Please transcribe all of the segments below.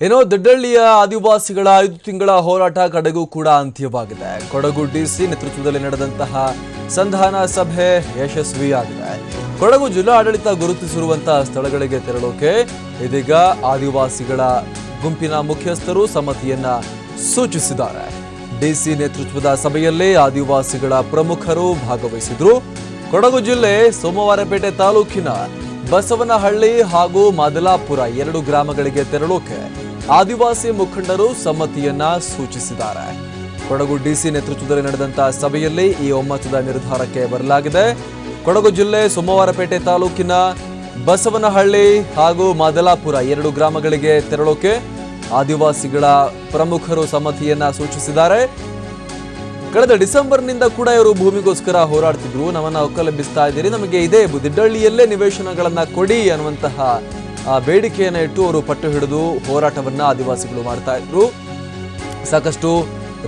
ಏನೋ ದಡ್ಡಳ್ಳಿಯ ಆದಿವಾಸಿಗಳ ಐದು ತಿಂಗಳ ಹೋರಾಟ ಕಡೆಗೂ ಕೂಡ ಅಂತ್ಯವಾಗಿದೆ. ಕೊಡಗು ಡಿಸಿ ನೇತೃತ್ವದಲ್ಲಿ ನಡೆದಂತಹ ಸಂಧಾನ ಸಭೆ ಯಶಸ್ವಿಯಾಗಿದೆ. ಕೊಡಗು ಜಿಲ್ಲಾ ಆಡಳಿತ ಗುರುತಿಸಿರುವಂತಹ ಸ್ಥಳಗಳಿಗೆ ತೆರಳೋಕೆ ಇದೀಗ ಆದಿವಾಸಿಗಳ ಗುಂಪಿನ ಮುಖ್ಯಸ್ಥರು ಸಮ್ಮತಿಯನ್ನ ಸೂಚಿಸಿದ್ದಾರೆ. ಡಿಸಿ ನೇತೃತ್ವದ ಸಭೆಯಲ್ಲಿ ಆದಿವಾಸಿಗಳ ಪ್ರಮುಖರು ಭಾಗವಹಿಸಿದ್ರು. ಕೊಡಗು ಜಿಲ್ಲೆ ಸೋಮವಾರಪೇಟೆ ತಾಲೂಕಿನ ಬಸವನಹಳ್ಳಿ ಹಾಗೂ ಮದಲಾಪುರ ಎರಡು ಗ್ರಾಮಗಳಿಗೆ ತೆರಳೋಕೆ ಆದಿವಾಸಿ ಮುಖಂಡರು ಸಮ್ಮತಿಯನ್ನ ಸೂಚಿಸಿದ್ದಾರೆ. ಕೊಡಗು ಡಿಸಿ ನೇತೃತ್ವದಲ್ಲಿ ನಡೆದಂತಹ ಸಭೆಯಲ್ಲಿ ಈ ಒಮ್ಮತದ ನಿರ್ಧಾರಕ್ಕೆ ಬರಲಾಗಿದೆ. ಕೊಡಗು ಜಿಲ್ಲೆ ಸೋಮವಾರಪೇಟೆ ತಾಲೂಕಿನ ಬಸವನಹಳ್ಳಿ ಹಾಗೂ ಮದಲಾಪುರ ಎರಡು ಗ್ರಾಮಗಳಿಗೆ ತೆರಳೋಕೆ ಆದಿವಾಸಿಗಳ ಪ್ರಮುಖರು ಸಮ್ಮತಿಯನ್ನ ಸೂಚಿಸಿದ್ದಾರೆ. ಕಳೆದ ಡಿಸೆಂಬರ್ನಿಂದ ಕೂಡ ಇವರು ಭೂಮಿಗೋಸ್ಕರ ಹೋರಾಡ್ತಿದ್ರು. ನಮ್ಮನ್ನ ಅವಕಲಂಬಿಸ್ತಾ ಇದ್ದೀರಿ. ನಮಗೆ ಇದೇ ದಿಡ್ಡಳ್ಳಿಯಲ್ಲೇ ನಿವೇಶನಗಳನ್ನ ಕೊಡಿ ಅನ್ನುವಂತಹ ಬೇಡಿಕೆಯನ್ನ ಇಟ್ಟು ಅವರು ಪಟ್ಟು ಹಿಡಿದು ಹೋರಾಟವನ್ನ ಆದಿವಾಸಿಗಳು ಮಾಡ್ತಾ ಇದ್ರು. ಸಾಕಷ್ಟು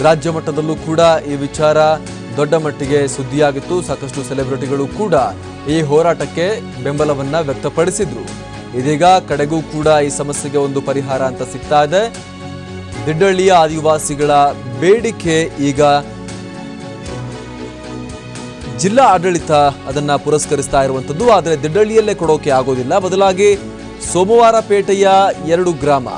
ರಾಜ್ಯ ಮಟ್ಟದಲ್ಲೂ ಕೂಡ ಈ ವಿಚಾರ ದೊಡ್ಡ ಮಟ್ಟಿಗೆ ಸುದ್ದಿಯಾಗಿತ್ತು. ಸಾಕಷ್ಟು ಸೆಲೆಬ್ರಿಟಿಗಳು ಕೂಡ ಈ ಹೋರಾಟಕ್ಕೆ ಬೆಂಬಲವನ್ನ ವ್ಯಕ್ತಪಡಿಸಿದ್ರು. ಇದೀಗ ಕಡೆಗೂ ಕೂಡ ಈ ಸಮಸ್ಯೆಗೆ ಒಂದು ಪರಿಹಾರ ಅಂತ ಸಿಗ್ತಾ ಇದೆ. ದಿಡ್ಡಳ್ಳಿಯ ಆದಿವಾಸಿಗಳ ಬೇಡಿಕೆ ಈಗ ಜಿಲ್ಲಾ ಆಡಳಿತ ಅದನ್ನ ಪುರಸ್ಕರಿಸ್ತಾ ಇರುವಂತದ್ದು, ಆದರೆ ದಿಡ್ಡಳ್ಳಿಯಲ್ಲೇ ಕೊಡೋಕೆ ಆಗೋದಿಲ್ಲ. ಬದಲಾಗಿ ಸೋಮವಾರಪೇಟೆಯ ಎರಡು ಗ್ರಾಮ,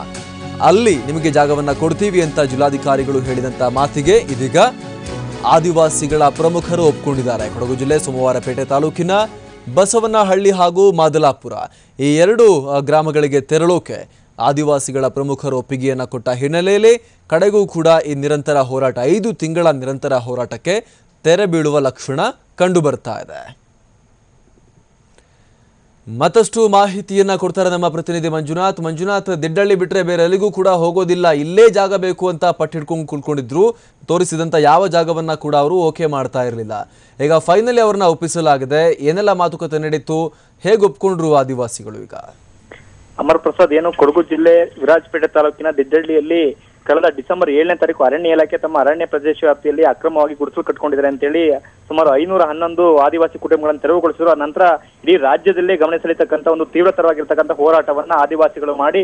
ಅಲ್ಲಿ ನಿಮಗೆ ಜಾಗವನ್ನ ಕೊಡ್ತೀವಿ ಅಂತ ಜಿಲ್ಲಾಧಿಕಾರಿಗಳು ಹೇಳಿದಂತ ಮಾತಿಗೆ ಇದೀಗ ಆದಿವಾಸಿಗಳ ಪ್ರಮುಖರು ಒಪ್ಕೊಂಡಿದ್ದಾರೆ. ಕೊಡಗು ಜಿಲ್ಲೆ ಸೋಮವಾರಪೇಟೆ ತಾಲೂಕಿನ ಬಸವನಹಳ್ಳಿ ಹಾಗೂ ಮಾದಲಾಪುರ ಈ ಎರಡು ಗ್ರಾಮಗಳಿಗೆ ತೆರಳೋಕೆ ಆದಿವಾಸಿಗಳ ಪ್ರಮುಖರು ಒಪ್ಪಿಗೆಯನ್ನು ಕೊಟ್ಟ ಹಿನ್ನೆಲೆಯಲ್ಲಿ ಕಡೆಗೂ ಕೂಡ ಈ ನಿರಂತರ ಹೋರಾಟ, ಐದು ತಿಂಗಳ ನಿರಂತರ ಹೋರಾಟಕ್ಕೆ ತೆರೆ ಬೀಳುವ ಲಕ್ಷಣ ಕಂಡು ಬರ್ತಾ ಇದೆ. ಮತ್ತಷ್ಟು ಮಾಹಿತಿಯನ್ನ ಕೊಡ್ತಾರೆ ನಮ್ಮ ಪ್ರತಿನಿಧಿ ಮಂಜುನಾಥ್. ಮಂಜುನಾಥ್ ದಿಡ್ಡಳ್ಳಿ ಬಿಟ್ರೆ ಬೇರೆ ಎಲ್ಲಿಗೂ ಕೂಡ ಹೋಗೋದಿಲ್ಲ. ಇಲ್ಲೇ ಜಾಗ ಬೇಕು ಅಂತ ಪಟ್ಟಿಡ್ಕೊಂಡು ಕುಳ್ಕೊಂಡಿದ್ರು. ತೋರಿಸಿದಂತ ಯಾವ ಜಾಗವನ್ನ ಕೂಡ ಅವರು ಓಕೆ ಮಾಡ್ತಾ ಇರಲಿಲ್ಲ. ಈಗ ಫೈನಲಿ ಅವ್ರನ್ನ ಒಪ್ಪಿಸಲಾಗಿದೆ. ಏನೆಲ್ಲ ಮಾತುಕತೆ ನಡೀತು? ಹೇಗೆ ಒಪ್ಕೊಂಡ್ರು ಆದಿವಾಸಿಗಳು ಈಗ? ಅಮರ್ ಪ್ರಸಾದ್, ಏನು ಕೊಡಗು ಜಿಲ್ಲೆ ವಿರಾಜಪೇಟೆ ತಾಲೂಕಿನ ದಿಡ್ಡಳ್ಳಿಯಲ್ಲಿ ಕಳೆದ ಡಿಸೆಂಬರ್ ಏಳನೇ ತಾರೀಕು ಅರಣ್ಯ ಇಲಾಖೆ ತಮ್ಮ ಅರಣ್ಯ ಪ್ರದೇಶ ವ್ಯಾಪ್ತಿಯಲ್ಲಿ ಅಕ್ರಮವಾಗಿ ಗುಡಿಸಲು ಕಟ್ಕೊಂಡಿದ್ದಾರೆ ಅಂತೇಳಿ ಸುಮಾರು ಐನೂರ ಹನ್ನೊಂದು ಆದಿವಾಸಿ ಕುಟುಂಬಗಳನ್ನು ತೆರವುಗೊಳಿಸಿದ್ರು ಆ ನಂತರ ಇಡೀ ರಾಜ್ಯದಲ್ಲೇ ಗಮನ ಸೆಳೀತಕ್ಕಂಥ ಒಂದು ತೀವ್ರತರವಾಗಿರ್ತಕ್ಕಂಥ ಹೋರಾಟವನ್ನ ಆದಿವಾಸಿಗಳು ಮಾಡಿ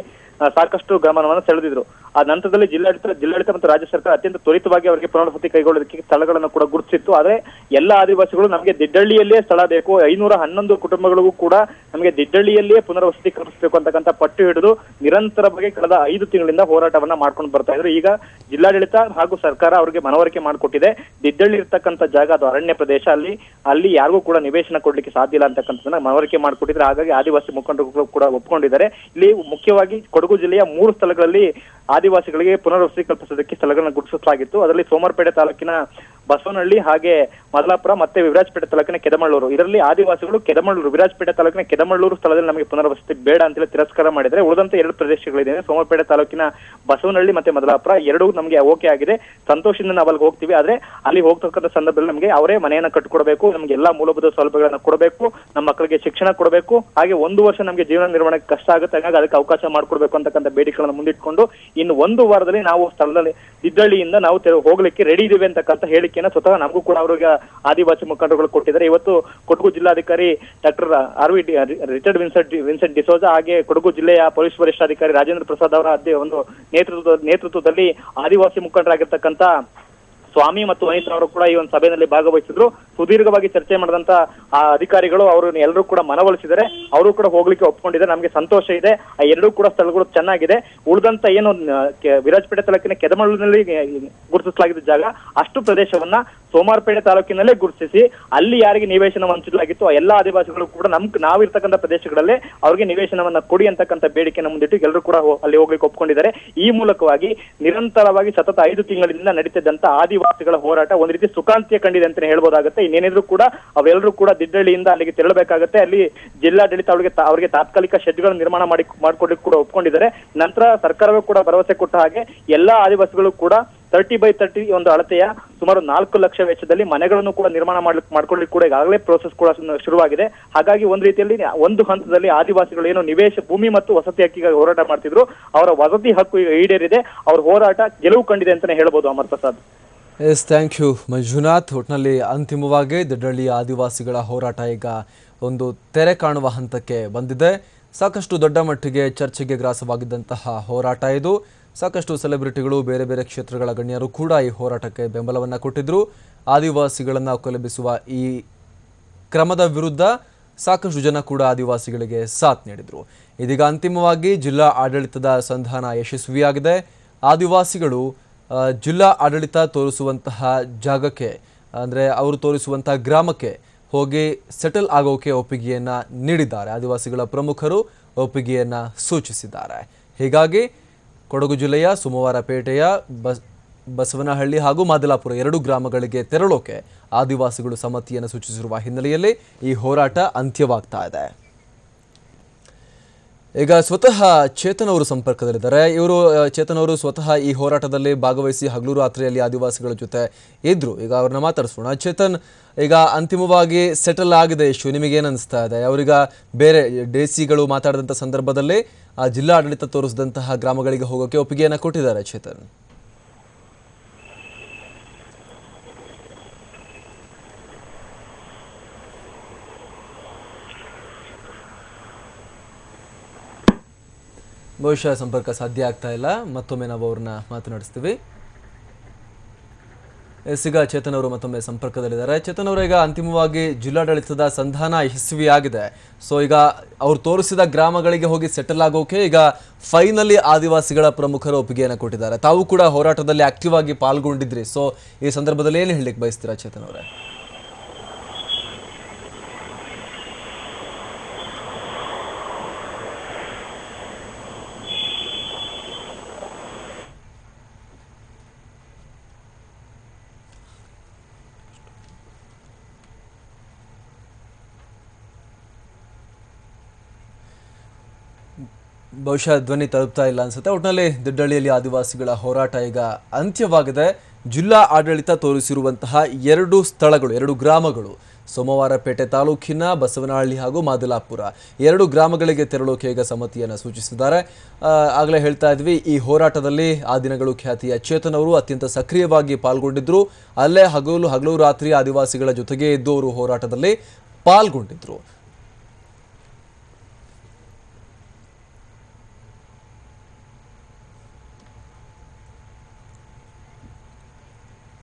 ಸಾಕಷ್ಟು ಗಮನವನ್ನು ಸೆಳೆದಿದ್ರು. ಆ ನಂತರದಲ್ಲಿ ಜಿಲ್ಲಾಡಳಿತ ಜಿಲ್ಲಾಡಳಿತ ಮತ್ತು ರಾಜ್ಯ ಸರ್ಕಾರ ಅತ್ಯಂತ ತ್ವರಿತವಾಗಿ ಅವರಿಗೆ ಪುನರ್ವಸತಿ ಕೈಗೊಳ್ಳೋದಕ್ಕೆ ಸ್ಥಳಗಳನ್ನು ಕೂಡ ಗುರುತಿಸಿತ್ತು. ಆದರೆ ಎಲ್ಲ ಆದಿವಾಸಿಗಳು ನಮಗೆ ದಿಡ್ಡಳ್ಳಿಯಲ್ಲೇ ಸ್ಥಳ ಬೇಕು, ಐನೂರ ಹನ್ನೊಂದು ಕುಟುಂಬಗಳಿಗೂ ಕೂಡ ನಮಗೆ ದಿಡ್ಡಳ್ಳಿಯಲ್ಲೇ ಪುನರ್ವಸತಿ ಕಲ್ಪಿಸಬೇಕು ಅಂತಕ್ಕಂಥ ಪಟ್ಟು ಹಿಡಿದು ನಿರಂತರವಾಗಿ ಕಳೆದ ಐದು ತಿಂಗಳಿಂದ ಹೋರಾಟವನ್ನ ಮಾಡ್ಕೊಂಡು ಬರ್ತಾ ಇದ್ರು. ಈಗ ಜಿಲ್ಲಾಡಳಿತ ಹಾಗೂ ಸರ್ಕಾರ ಅವರಿಗೆ ಮನವರಿಕೆ ಮಾಡಿಕೊಟ್ಟಿದೆ. ದಿಡ್ಡಳ್ಳಿ ಇರ್ತಕ್ಕಂಥ ಜಾಗ ಅದು ಅರಣ್ಯ ಪ್ರದೇಶ ಅಲ್ಲಿ ಅಲ್ಲಿ ಯಾರಿಗೂ ಕೂಡ ನಿವೇಶನ ಕೊಡ್ಲಿಕ್ಕೆ ಸಾಧ್ಯ ಇಲ್ಲ ಅಂತಕ್ಕಂಥದ್ದನ್ನ ಮನವರಿಕೆ ಮಾಡಿಕೊಟ್ಟಿದ್ರೆ ಹಾಗಾಗಿ ಆದಿವಾಸಿ ಮುಖಂಡರು ಕೂಡ ಒಪ್ಕೊಂಡಿದ್ದಾರೆ. ಇಲ್ಲಿ ಮುಖ್ಯವಾಗಿ ಕೊಡಗು ಜಿಲ್ಲೆಯ ಮೂರು ಸ್ಥಳಗಳಲ್ಲಿ ಆದಿವಾಸಿಗಳಿಗೆ ಪುನರ್ವಸತಿ ಕಲ್ಪಿಸೋದಕ್ಕೆ ಸ್ಥಳಗಳನ್ನ ಗುರುತಿಸಲಾಗಿತ್ತು. ಅದರಲ್ಲಿ ಸೋಮವಾರಪೇಟೆ ತಾಲೂಕಿನ ಬಸವನಹಳ್ಳಿ ಹಾಗೆ ಮದಲಾಪುರ ಮತ್ತೆ ವಿರಾಜಪೇಟೆ ತಾಲೂಕಿನ ಕೆದಮಳ್ಳೂರು. ಇದರಲ್ಲಿ ಆದಿವಾಸಿಗಳು ಕೆದಮಳ್ಳೂರು, ವಿರಾಜಪೇಟೆ ತಾಲೂಕಿನ ಕೆದಮಳ್ಳೂರು ಸ್ಥಳದಲ್ಲಿ ನಮಗೆ ಪುನರ್ವಸತಿ ಬೇಡ ಅಂತೇಳಿ ತಿರಸ್ಕಾರ ಮಾಡಿದರೆ ಉಳಿದಂತೆ ಎರಡು ಪ್ರದೇಶಗಳಿದೆ. ಸೋಮಪೇಟೆ ತಾಲೂಕಿನ ಬಸವನಹಳ್ಳಿ ಮತ್ತೆ ಮದಲಾಪುರ ಎರಡೂ ನಮಗೆ ಓಕೆ ಆಗಿದೆ. ಸಂತೋಷದಿಂದ ನಾವು ಅಲ್ಲಿಗೆ ಹೋಗ್ತೀವಿ. ಆದ್ರೆ ಅಲ್ಲಿ ಹೋಗ್ತಕ್ಕಂಥ ಸಂದರ್ಭದಲ್ಲಿ ನಮಗೆ ಅವರೇ ಮನೆಯನ್ನ ಕಟ್ಟಿಕೊಡ್ಬೇಕು ನಮಗೆ ಎಲ್ಲಾ ಮೂಲಭೂತ ಸೌಲಭ್ಯಗಳನ್ನು ಕೊಡಬೇಕು, ನಮ್ಮ ಮಕ್ಕಳಿಗೆ ಶಿಕ್ಷಣ ಕೊಡಬೇಕು. ಹಾಗೆ ಒಂದು ವರ್ಷ ನಮಗೆ ಜೀವನ ನಿರ್ವಹಣೆಗೆ ಕಷ್ಟ ಆಗುತ್ತೆ. ಹಾಗಾಗಿ ಅದಕ್ಕೆ ಅವಕಾಶ ಮಾಡಿಕೊಡ್ಬೇಕು ಅಂತಕ್ಕಂಥ ಬೇಡಿಕೆಗಳನ್ನು ಮುಂದಿಟ್ಕೊಂಡು ಇನ್ನು ಒಂದು ವಾರದಲ್ಲಿ ನಾವು ಸ್ಥಳದಲ್ಲಿ ಇದ್ದಳ್ಳಿಯಿಂದ ನಾವು ಹೋಗ್ಲಿಕ್ಕೆ ರೆಡಿ ಇದೀವಿ ಅಂತಕ್ಕಂಥ ಹೇಳಿಕೆಯನ್ನ ಸ್ವತಃ ನಮಗೂ ಕೂಡ ಅವರಿಗೆ ಆದಿವಾಸಿ ಮುಖಂಡರುಗಳು ಕೊಟ್ಟಿದ್ದಾರೆ. ಇವತ್ತು ಕೊಡಗು ಜಿಲ್ಲಾಧಿಕಾರಿ doctor R V Richard Vincent Vincent D'Souza ಹಾಗೆ ಕೊಡಗು ಜಿಲ್ಲೆಯ ಪೊಲೀಸ್ ವರಿಷ್ಠಾಧಿಕಾರಿ ರಾಜೇಂದ್ರ ಪ್ರಸಾದ್ ಅವರ ಅದೇ ಒಂದು ನೇತೃತ್ವದ, ನೇತೃತ್ವದಲ್ಲಿ ಆದಿವಾಸಿ ಮುಖಂಡರಾಗಿರ್ತಕ್ಕಂಥ ಸ್ವಾಮಿ ಮತ್ತು ವನಿತಾ ಅವರು ಕೂಡ ಈ ಒಂದು ಸಭೆಯಲ್ಲಿ ಭಾಗವಹಿಸಿದ್ರು. ಸುದೀರ್ಘವಾಗಿ ಚರ್ಚೆ ಮಾಡಿದಂತ ಆ ಅಧಿಕಾರಿಗಳು ಅವರು ಎಲ್ಲರೂ ಕೂಡ ಮನವೊಲಿಸಿದರೆ ಅವರು ಕೂಡ ಹೋಗ್ಲಿಕ್ಕೆ ಒಪ್ಕೊಂಡಿದ್ದಾರೆ. ನಮಗೆ ಸಂತೋಷ ಇದೆ. ಆ ಎರಡೂ ಕೂಡ ಸ್ಥಳಗಳು ಚೆನ್ನಾಗಿದೆ. ಉಳಿದಂತ ಏನು ವಿರಾಜಪೇಟೆ ತಾಲೂಕಿನ ಕೆದಮಳ್ಳಿನಲ್ಲಿ ಗುರುತಿಸಲಾಗಿದ್ದ ಜಾಗ, ಅಷ್ಟು ಪ್ರದೇಶವನ್ನ ಸೋಮಾರಪೇಟೆ ತಾಲೂಕಿನಲ್ಲೇ ಗುರುತಿಸಿ, ಅಲ್ಲಿ ಯಾರಿಗೆ ನಿವೇಶನ ಹಂಚಲಾಗಿತ್ತು ಆ ಎಲ್ಲಾ ಆದಿವಾಸಿಗಳು ಕೂಡ ನಮ್, ನಾವಿರ್ತಕ್ಕಂಥ ಪ್ರದೇಶಗಳಲ್ಲೇ ಅವ್ರಿಗೆ ನಿವೇಶನವನ್ನ ಕೊಡಿ ಅಂತಕ್ಕಂಥ ಬೇಡಿಕೆನ ಮುಂದಿಟ್ಟು ಎಲ್ಲರೂ ಕೂಡ ಅಲ್ಲಿ ಹೋಗ್ಲಿಕ್ಕೆ ಒಪ್ಕೊಂಡಿದ್ದಾರೆ. ಈ ಮೂಲಕವಾಗಿ ನಿರಂತರವಾಗಿ ಸತತ ಐದು ತಿಂಗಳಿಂದ ನಡೀತಿದ್ದಂತ ಆದಿವಾಸಿಗಳ ಹೋರಾಟ ಒಂದ್ ರೀತಿ ಸುಖಾಂತ್ಯ ಕಂಡಿದೆ ಅಂತಾನೆ ಹೇಳ್ಬೋದಾಗುತ್ತೆ. ಇನ್ನೇನಿದ್ರು ಕೂಡ ಅವೆಲ್ಲರೂ ಕೂಡ ದಿಡ್ಡಳ್ಳಿಯಿಂದ ಅಲ್ಲಿಗೆ ತೆರಳಬೇಕಾಗತ್ತೆ. ಅಲ್ಲಿ ಜಿಲ್ಲಾಡಳಿತ ಅವರಿಗೆ ಅವರಿಗೆ ತಾತ್ಕಾಲಿಕ ಶೆಡ್ಗಳನ್ನು ನಿರ್ಮಾಣ ಮಾಡಿ ಮಾಡ್ಕೊಡ್ಲಿಕ್ಕೆ ಕೂಡ ಒಪ್ಕೊಂಡಿದ್ದಾರೆ. ನಂತರ ಸರ್ಕಾರವೂ ಕೂಡ ಭರವಸೆ ಕೊಟ್ಟ ಹಾಗೆ ಎಲ್ಲಾ ಆದಿವಾಸಿಗಳು ಕೂಡ ತರ್ಟಿ ಬೈ ತರ್ಟಿ ಒಂದು ಅಳತೆಯ ಸುಮಾರು ನಾಲ್ಕು ಲಕ್ಷ ವೆಚ್ಚದಲ್ಲಿ ಮನೆಗಳನ್ನು ಕೂಡ ನಿರ್ಮಾಣ ಮಾಡ್ಲಿಕ್ಕೆ ಮಾಡ್ಕೊಳ್ಳಿಕ್ಕೆ ಕೂಡ ಈಗಾಗಲೇ ಪ್ರೋಸೆಸ್ ಕೂಡ ಶುರುವಾಗಿದೆ. ಹಾಗಾಗಿ ಒಂದು ರೀತಿಯಲ್ಲಿ ಒಂದು ಹಂತದಲ್ಲಿ ಆದಿವಾಸಿಗಳು ಏನು ನಿವೇಶ, ಭೂಮಿ ಮತ್ತು ವಸತಿ ಹಕ್ಕಿಗಾಗಿ ಹೋರಾಟ ಮಾಡ್ತಿದ್ರು, ಅವರ ವಸತಿ ಹಕ್ಕು ಈಗ ಈಡೇರಿದೆ. ಅವ್ರ ಹೋರಾಟ ಗೆಲುವು ಕಂಡಿದೆ ಅಂತಾನೆ ಹೇಳ್ಬೋದು Amar Prasad. Yes, thank you. Manjunath ಒಟ್ಟಿನಲ್ಲಿ ಅಂತಿಮವಾಗಿ ದಡ್ಡಳ್ಳಿಯ ಆದಿವಾಸಿಗಳ ಹೋರಾಟ ಈಗ ಒಂದು ತೆರೆ ಕಾಣುವ ಹಂತಕ್ಕೆ ಬಂದಿದೆ. ಸಾಕಷ್ಟು ದೊಡ್ಡ ಮಟ್ಟಿಗೆ ಚರ್ಚೆಗೆ ಗ್ರಾಸವಾಗಿದ್ದಂತಹ ಹೋರಾಟ ಇದು. ಸಾಕಷ್ಟು ಸೆಲೆಬ್ರಿಟಿಗಳು, ಬೇರೆ ಬೇರೆ ಕ್ಷೇತ್ರಗಳ ಗಣ್ಯರು ಕೂಡ ಈ ಹೋರಾಟಕ್ಕೆ ಬೆಂಬಲವನ್ನು ಕೊಟ್ಟಿದ್ರು. ಆದಿವಾಸಿಗಳನ್ನು ಕೊಲಬಿಸುವ ಈ ಕ್ರಮದ ವಿರುದ್ಧ ಸಾಕಷ್ಟು ಜನ ಕೂಡ ಆದಿವಾಸಿಗಳಿಗೆ ಸಾಥ್ ನೀಡಿದರು. ಇದೀಗ ಅಂತಿಮವಾಗಿ ಜಿಲ್ಲಾ ಆಡಳಿತದ ಸಂಧಾನ ಯಶಸ್ವಿಯಾಗಿದೆ. ಆದಿವಾಸಿಗಳು ಜಿಲ್ಲಾ ಆಡಳಿತ ತೋರಿಸುವಂತಹ ಜಾಗಕ್ಕೆ, ಅಂದರೆ ಅವರು ತೋರಿಸುವಂತಹ ಗ್ರಾಮಕ್ಕೆ ಹೋಗಿ ಸೆಟಲ್ ಆಗೋಕೆ ಒಪ್ಪಿಗೆಯನ್ನು ನೀಡಿದ್ದಾರೆ. ಆದಿವಾಸಿಗಳ ಪ್ರಮುಖರು ಒಪ್ಪಿಗೆಯನ್ನು ಸೂಚಿಸಿದ್ದಾರೆ. ಹೀಗಾಗಿ ಕೊಡಗು ಜಿಲ್ಲೆಯ ಸೋಮವಾರಪೇಟೆಯ ಬಸ್, ಬಸವನಹಳ್ಳಿ ಹಾಗೂ ಮಾದಲಾಪುರ ಎರಡು ಗ್ರಾಮಗಳಿಗೆ ತೆರಳೋಕೆ ಆದಿವಾಸಿಗಳು ಸಮ್ಮತಿಯನ್ನು ಸೂಚಿಸಿರುವ ಹಿನ್ನೆಲೆಯಲ್ಲಿ ಈ ಹೋರಾಟ ಅಂತ್ಯವಾಗ್ತಾ ಇದೆ. ಈಗ ಸ್ವತಃ ಚೇತನ್ ಅವರು ಸಂಪರ್ಕದಲ್ಲಿದ್ದಾರೆ. ಇವರು ಚೇತನ್ ಅವರು ಸ್ವತಃ ಈ ಹೋರಾಟದಲ್ಲಿ ಭಾಗವಹಿಸಿ ಹಗಲು ರಾತ್ರಿಯಲ್ಲಿ ಆದಿವಾಸಿಗಳ ಜೊತೆ ಇದ್ರು. ಈಗ ಅವ್ರನ್ನ ಮಾತಾಡಿಸೋಣ. ಚೇತನ್, ಈಗ ಅಂತಿಮವಾಗಿ ಸೆಟಲ್ ಆಗಿದೆ ಇಶ್ಯೂ. ನಿಮಗೇನು ಅನಿಸ್ತಾ ಇದೆ? ಅವರೀಗ ಬೇರೆ ಡಿಸಿಗಳು ಮಾತಾಡಿದಂಥ ಸಂದರ್ಭದಲ್ಲಿ ಆ ಜಿಲ್ಲಾಡಳಿತ ತೋರಿಸಿದಂತಹ ಗ್ರಾಮಗಳಿಗೆ ಹೋಗೋಕೆ ಒಪ್ಪಿಗೆಯನ್ನು ಕೊಟ್ಟಿದ್ದಾರೆ ಚೇತನ್. ಬಹುಶಃ ಸಂಪರ್ಕ ಸಾಧ್ಯ ಆಗ್ತಾ ಇಲ್ಲ. ಮತ್ತೊಮ್ಮೆ ನಾವು ಅವ್ರನ್ನ ಮಾತನಾಡಿಸ್ತೀವಿ. ಎಸ್, ಈಗ ಚೇತನ್ ಅವರು ಮತ್ತೊಮ್ಮೆ ಸಂಪರ್ಕದಲ್ಲಿದ್ದಾರೆ. ಚೇತನ್ ಅವರು ಈಗ ಅಂತಿಮವಾಗಿ ಜಿಲ್ಲಾಡಳಿತದ ಸಂಧಾನ ಯಶಸ್ವಿಯಾಗಿದೆ. ಸೊ ಈಗ ಅವ್ರು ತೋರಿಸಿದ ಗ್ರಾಮಗಳಿಗೆ ಹೋಗಿ ಸೆಟಲ್ ಆಗೋಕೆ ಈಗ ಫೈನಲಿ ಆದಿವಾಸಿಗಳ ಪ್ರಮುಖರು ಒಪ್ಪಿಗೆಯನ್ನು ಕೊಟ್ಟಿದ್ದಾರೆ. ತಾವು ಕೂಡ ಹೋರಾಟದಲ್ಲಿ ಆಕ್ಟಿವ್ ಆಗಿ ಪಾಲ್ಗೊಂಡಿದ್ರಿ. ಸೊ ಈ ಸಂದರ್ಭದಲ್ಲಿ ಏನು ಹೇಳಲಿಕ್ಕೆ ಬಯಸ್ತೀರಾ ಚೇತನ್ ಅವರೇ? ಬಹುಶಃ ಧ್ವನಿ ತಲುಪ್ತಾ ಇಲ್ಲ ಅನ್ಸುತ್ತೆ. ಒಟ್ಟಿನಲ್ಲಿ ದಿಡ್ಡಳ್ಳಿಯಲ್ಲಿ ಆದಿವಾಸಿಗಳ ಹೋರಾಟ ಈಗ ಅಂತ್ಯವಾಗಿದೆ. ಜಿಲ್ಲಾ ಆಡಳಿತ ತೋರಿಸಿರುವಂತಹ ಎರಡು ಸ್ಥಳಗಳು, ಎರಡು ಗ್ರಾಮಗಳು, ಸೋಮವಾರಪೇಟೆ ತಾಲೂಕಿನ ಬಸವನಹಳ್ಳಿ ಹಾಗೂ ಮಾದಲಾಪುರ. ಎರಡು ಗ್ರಾಮಗಳಿಗೆ ತೆರಳೋಕೆ ಈಗ ಸಮ್ಮತಿಯನ್ನು ಸೂಚಿಸಿದ್ದಾರೆ. ಆಗಲೇ ಹೇಳ್ತಾ ಇದ್ವಿ, ಈ ಹೋರಾಟದಲ್ಲಿ ಆ ದಿನಗಳು ಖ್ಯಾತಿಯ ಚೇತನ್ ಅವರು ಅತ್ಯಂತ ಸಕ್ರಿಯವಾಗಿ ಪಾಲ್ಗೊಂಡಿದ್ದರು ಅಲ್ಲೇ ಹಗಲು ಹಗಲು ರಾತ್ರಿ ಆದಿವಾಸಿಗಳ ಜೊತೆಗೆ ಇದ್ದು ಅವರು ಹೋರಾಟದಲ್ಲಿ ಪಾಲ್ಗೊಂಡಿದ್ರು.